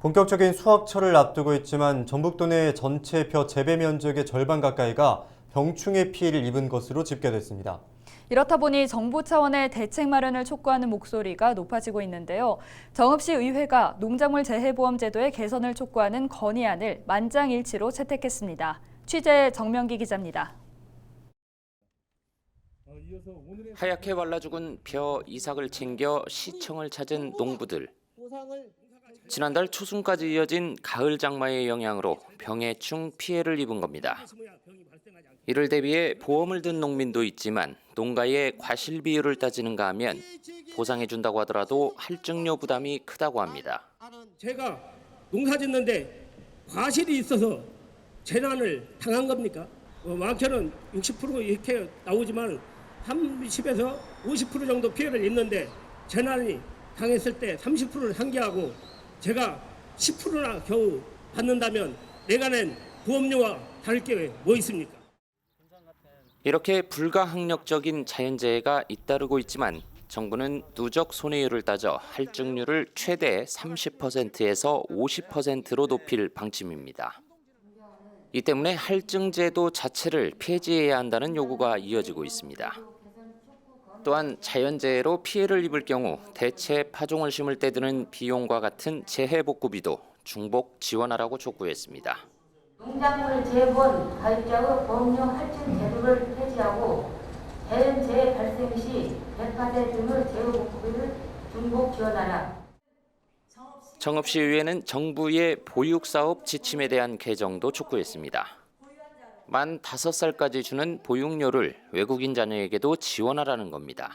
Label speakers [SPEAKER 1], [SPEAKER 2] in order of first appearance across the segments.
[SPEAKER 1] 본격적인 수확철을 앞두고 있지만 전북도 내 전체 벼 재배 면적의 절반 가까이가 병충해 피해를 입은 것으로 집계됐습니다.
[SPEAKER 2] 이렇다 보니 정부 차원의 대책 마련을 촉구하는 목소리가 높아지고 있는데요. 정읍시 의회가 농작물 재해보험 제도의 개선을 촉구하는 건의안을 만장일치로 채택했습니다. 취재 정명기 기자입니다.
[SPEAKER 3] 하얗게 말라 죽은 벼 이삭을 챙겨 시청을 찾은 농부들. 지난달 초순까지 이어진 가을 장마의 영향으로 병해충 피해를 입은 겁니다. 이를 대비해 보험을 든 농민도 있지만 농가의 과실 비율을 따지는가 하면 보상해 준다고 하더라도 할증료 부담이 크다고 합니다.
[SPEAKER 4] 제가 농사 짓는데 과실이 있어서 재난을 당한 겁니까? 어, 많게는 60% 이렇게 나오지만 30에서 50% 정도 피해를 입는데 재난이 당했을 때 30%를 상기하고 제가 10%나 겨우 받는다면 내가 낸 보험료와 다를 게 뭐 있습니까?
[SPEAKER 3] 이렇게 불가항력적인 자연재해가 잇따르고 있지만 정부는 누적 손해율을 따져 할증률을 최대 30%에서 50%로 높일 방침입니다. 이 때문에 할증제도 자체를 폐지해야 한다는 요구가 이어지고 있습니다. 또한 자연재해로 피해를 입을 경우 대체 파종을 심을 때 드는 비용과 같은 재해 복구비도 중복 지원하라고 촉구했습니다.
[SPEAKER 5] 농작물 재본 가입자의 보험료 할증 제도를 폐지하고 자연재해 발생 시 백화대 등의 재해 복구비를 중복 지원하라.
[SPEAKER 3] 정읍시의회는 정부의 보육사업 지침에 대한 개정도 촉구했습니다. 만 5살까지 주는 보육료를 외국인 자녀에게도 지원하라는 겁니다.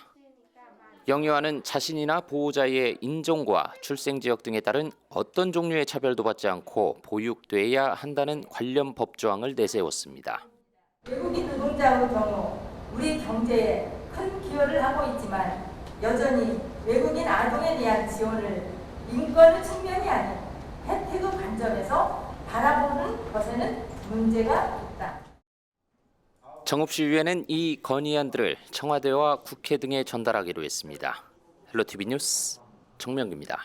[SPEAKER 3] 영유아는 자신이나 보호자의 인종과 출생 지역 등에 따른 어떤 종류의 차별도 받지 않고 보육돼야 한다는 관련 법 조항을 내세웠습니다.
[SPEAKER 5] 외국인 노동자의 경우 우리 경제에 큰 기여를 하고 있지만 여전히 외국인 아동에 대한 지원을 인권의 측면이 아닌 혜택의 관점에서 바라보는 것에는 문제가.
[SPEAKER 3] 정읍시의회는 이 건의안들을 청와대와 국회 등에 전달하기로 했습니다. 헬로티비 뉴스 정명기입니다.